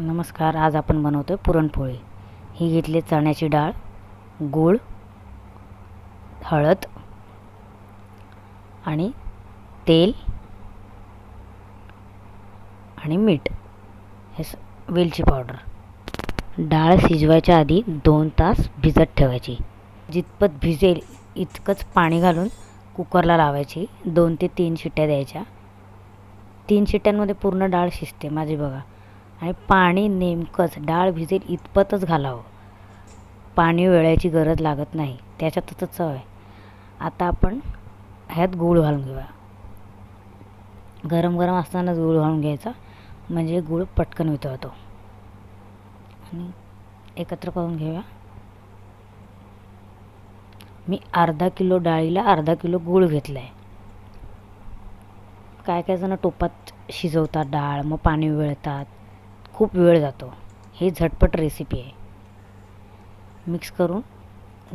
नमस्कार आज आपण बनवतो आहे पुरणपोळी. ही घेतली चण्याची डाळ गूळ हळद आणि तेल आणि मीठ. हे स वेलची पावडर. डाळ शिजवायच्या आधी दोन तास भिजत ठेवायची. जितपत भिजेल इतकंच पाणी घालून कुकरला लावायची. दोन ते तीन शिट्ट्या द्यायच्या. तीन शिट्ट्यांमध्ये पूर्ण डाळ शिजते माझी बघा. आणि पाणी नेमकंच डाळ भिजेल इतपतच घालावं. पाणी वेळायची गरज लागत नाही. त्याच्यातच चव आहे. आता आपण ह्यात गूळ घालून घेऊया. गरम गरम असतानाच गूळ घालून घ्यायचा. म्हणजे गूळ पटकन वितळतो. आणि एकत्र करून घेऊया. मी अर्धा किलो डाळीला अर्धा किलो गूळ घेतला आहे काय काय जण टोपात शिजवतात डाळ मग पाणी वेळतात. खूप वेळ जातो. ही झटपट रेसिपी आहे. मिक्स करून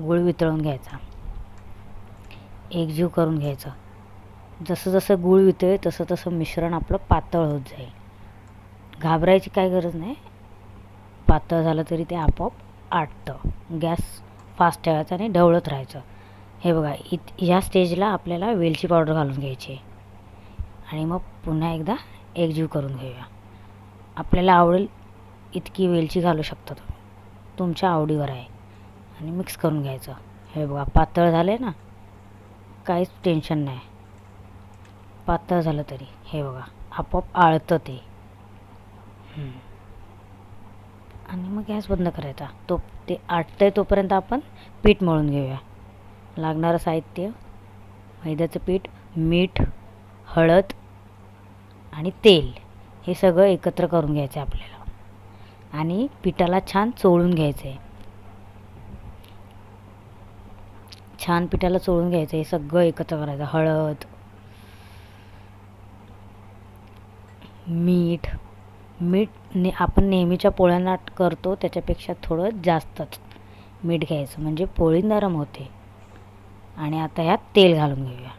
गूळ वितळून घ्यायचा. एकजीव करून घ्यायचा. जसं जसं गूळ वितळे तसं तसं मिश्रण आपलं पातळ होत जाईल. घाबरायची काय गरज नाही. पातळ झालं तरी ते आपोआप आटतं. गॅस फास्ट ठेवायचा आणि ढवळत राहायचं. हे बघा इत ह्या स्टेजला आपल्याला वेलची पावडर घालून घ्यायची आणि मग पुन्हा एकदा एकजीव करून घेऊया. आपल्याला आवडेल इतकी वेलची घालू शकता तुम्ही. तुमच्या आवडीवर आहे. आणि मिक्स करून घ्यायचं. हे बघा पातळ झालं आहे ना? काहीच टेन्शन नाही. पातळ झालं तरी. हे बघा आपोआप आळतं ते. आणि मग गॅस बंद करायचा. तो ते आटतं आहे तोपर्यंत आपण पीठ मळून घेऊया. लागणारं साहित्य मैद्याचं पीठ मीठ हळद आणि तेल. हे सगळं एकत्र करून घ्यायचं आहे आपल्याला. आणि पिठाला छान चोळून घ्यायचं आहे छान पिठाला चोळून घ्यायचं हे सगळं एकत्र करायचं. हळद मीठ मीठ ने आपण नेहमीच्या पोळ्यांना करतो त्याच्यापेक्षा थोडं जास्तच मीठ घ्यायचं. म्हणजे पोळी नरम होते. आणि आता ह्यात तेल घालून घेऊया.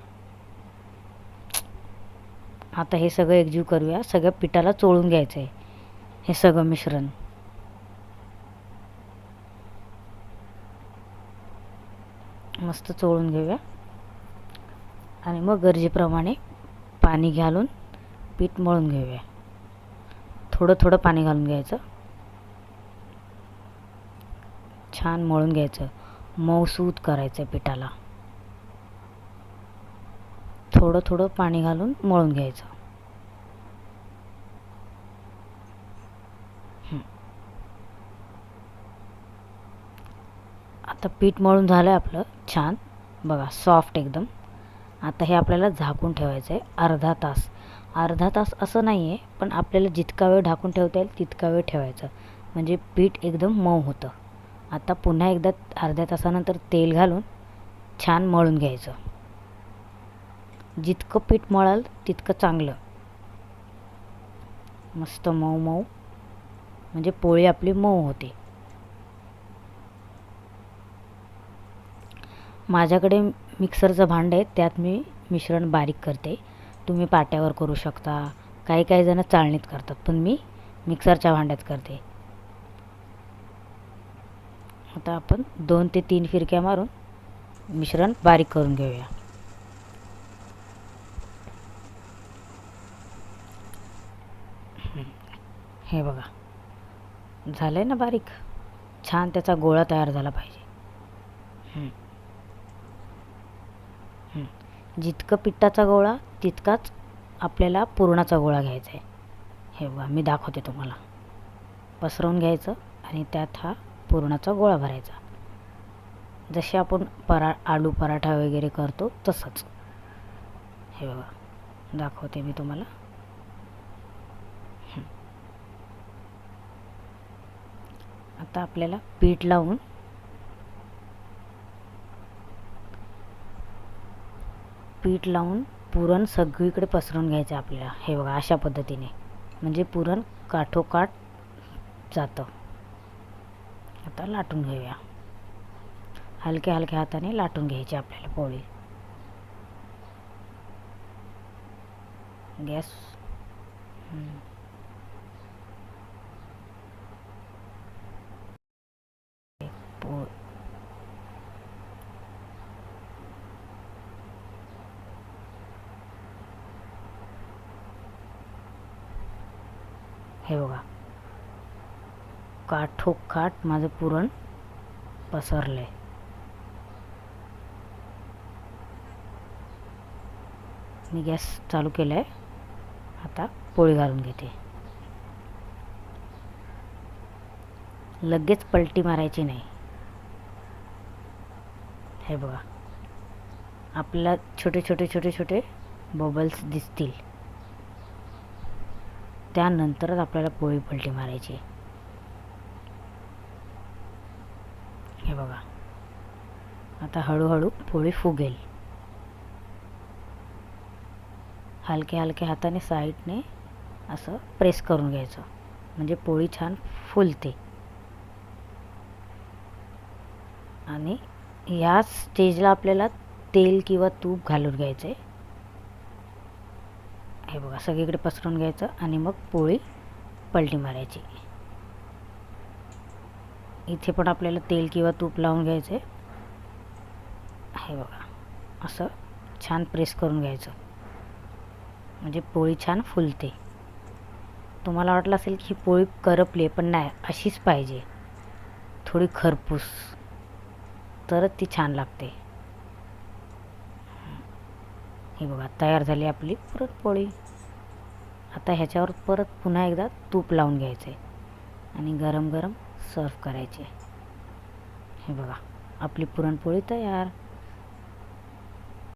आता हे सगळं एकजीव करूया. सगळ्या पिठाला चोळून घ्यायचं आहे हे सगळं मिश्रण. मस्त चोळून घेऊया. आणि मग गरजेप्रमाणे पाणी घालून पीठ मळून घेऊया. थोडं थोडं पाणी घालून घ्यायचं. छान मळून घ्यायचं. मऊसूत करायचं पिठाला. थोडं थोडं पाणी घालून मळून घ्यायचं. आता पीठ मळून झालं आहे आपलं छान. बघा सॉफ्ट एकदम. आता हे आपल्याला झाकून ठेवायचं आहे अर्धा तास. अर्धा तास असं नाही आहे पण आपल्याला जितका वेळ ढाकून ठेवता येईल तितका वेळ ठेवायचं. म्हणजे पीठ एकदम मऊ होतं. आता पुन्हा एकदा अर्ध्या तासानंतर तेल घालून छान मळून घ्यायचं. जितकं पीठ मळाल तितकं चांगलं. मस्त मऊ मऊ. म्हणजे पोळी आपली मऊ होते. माझ्याकडे मिक्सरचं भांडं आहे त्यात मी मिश्रण बारीक करते. तुम्ही पाट्यावर करू शकता. काही काही जण चाळणीत करतात पण मी मिक्सरच्या भांड्यात करते. आता आपण दोन ते तीन फिरक्या मारून मिश्रण बारीक करून घेऊया. हे बघा. झालं आहे ना बारीक? छान त्याचा गोळा तयार झाला पाहिजे. जितकं पिठाचा गोळा तितकाच आपल्याला पुरणाचा गोळा घ्यायचा आहे. हे बघा मी दाखवते तुम्हाला. पसरवून घ्यायचं आणि त्यात हा पुरणाचा गोळा भरायचा. जसे आपण परा आलू पराठा वगैरे करतो तसंच. हे बघा दाखवते मी तुम्हाला. आता आपल्याला पीठ लावून पीठ लावून पुरण सगळीकडे पसरून घ्यायचं आपल्याला. हे बघा अशा पद्धतीने. म्हणजे पुरण काठोकाठ जातं. आता लाटून घेऊया. हलक्या हलक्या हाताने लाटून घ्यायची आपल्याला पोळी. गॅस. हे बघा. काठोकाठ माझं पुरण पसरलं आहे मी गॅस चालू केला आहे आता पोळी घालून घेते. लगेच पलटी मारायची नाही. हे बघा. आपल्याला छोटे छोटे छोटे छोटे बबल्स दिसतील. त्यानंतरच आपल्याला पोळी पलटी मारायची. हे बघा. आता हळूहळू पोळी फुगेल. हलक्या हलक्या हाताने साईडने असं प्रेस करून घ्यायचं. म्हणजे पोळी छान फुलते. आणि या स्टेजला आपल्याला तेल किंवा तूप घालून घ्यायचे हे बघा सगळीकडे पसरून घ्यायचं आणि मग पोळी पलटी मारायची. इथे पण आपल्याला तेल किंवा तूप लावून घ्यायचे हे बघा असं छान प्रेस करून घ्यायचं. म्हणजे पोळी छान फुलते. तुम्हाला वाटलं असेल की ही पोळी करपली पण नाही अशीच पाहिजे. थोडी खरपूस. तरच ती छान लागते. हे बघा तयार झाली आपली पुरणपोळी आता ह्याच्यावर परत पुन्हा एकदा तूप लावून घ्यायचे आणि गरम गरम सर्व करायचे. हे बघा आपली पुरणपोळी तयार.